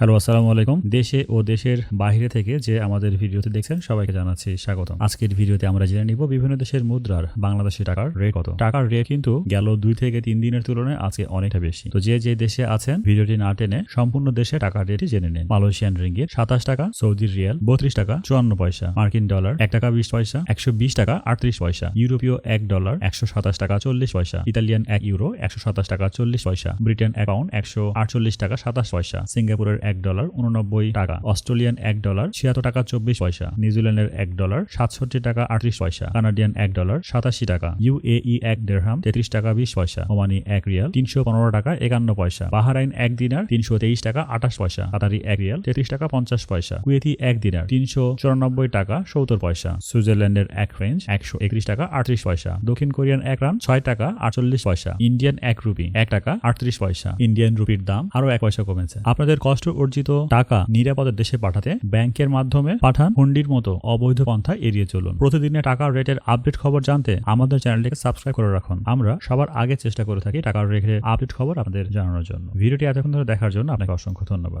Hello, আসসালামু আলাইকুম। দেশে ও দেশের বাইরে থেকে যে আমাদের ভিডিওতে দেখছেন, সবাইকে জানাচ্ছি স্বাগত আজকের ভিডিওতে আমরা জেনে নিব বিভিন্ন দেশের মুদ্রার বাংলাদেশি টাকার রেট কত। টাকার রেট কিন্তু গেল দুই থেকে তিন দিনের তুলনায় আজকে অনেকটা বেশি। তো যে যে দেশে আছেন, ভিডিওটি না টেনে সম্পূর্ণ দেশে টাকার রেটই জেনে নিন। মালয়েশিয়ান রিঙ্গিত সাতাশ টাকা, সৌদি রিয়াল বত্রিশ টাকা, চুয়ান্ন পয়সা। মার্কিন ডলার এক টাকা বিশ পয়সা, একশো বিশ টাকা আটত্রিশ পয়সা। ইউরোপীয় এক ডলার একশো সাতাশ টাকা চল্লিশ পয়সা। ইতালিয়ান এক ইউরো একশো সাতাশ টাকা চল্লিশ পয়সা। ব্রিটেন পাউন্ড একশো আটচল্লিশ টাকা সাতাশ পয়সা। সিঙ্গাপুরের এক ডলার উননব্বই টাকা, অস্ট্রেলিয়ান এক ডলার ছিয়াত্তর টাকা চব্বিশ পয়সা, নিউজিল্যান্ডের এক ডলার সাতষট্টি টাকা আটত্রিশ পয়সা, কানাডিয়ান এক ডলার সাতাশি টাকা, ইউএই এক দেড়হাম তেত্রিশ টাকা বিশ পয়সা, ওমানি এক রিয়াল তিনশো পনেরো টাকা একান্ন পয়সা, বাহারাইন এক দিনার তিনশো তেইশ টাকা আঠাশ পয়সা, কাতারি এক রিয়াল তেত্রিশ টাকা পঞ্চাশ পয়সা, কুয়েতি এক দিনার তিনশো চুরানব্বই টাকা সত্তর পয়সা, সুইজারল্যান্ডের এক ফ্রেঞ্চ একশো একত্রিশ টাকা আটত্রিশ পয়সা, দক্ষিণ কোরিয়ান এক রান ছয় টাকা আটচল্লিশ পয়সা, ইন্ডিয়ান এক রুপি এক টাকা আটত্রিশ পয়সা, ইন্ডিয়ান রুপির দাম আরও এক পয়সা কমেছে। আপনাদের কষ্ট অর্জিত টাকা নিরাপদে দেশে পাঠাতে ব্যাংকের মাধ্যমে পাঠান হুন্ডির মতো অবৈধ পন্থা এড়িয়ে চলুন। প্রতিদিনে টাকার রেটের আপডেট খবর জানতে আমাদের চ্যানেলটিকে সাবস্ক্রাইব করে রাখুন। আমরা সবার আগে চেষ্টা করে থাকি টাকার রেটের আপডেট খবর আপনাদের জানানোর জন্য। ভিডিওটি এতক্ষণ ধরে দেখার জন্য আপনাকে অসংখ্য ধন্যবাদ।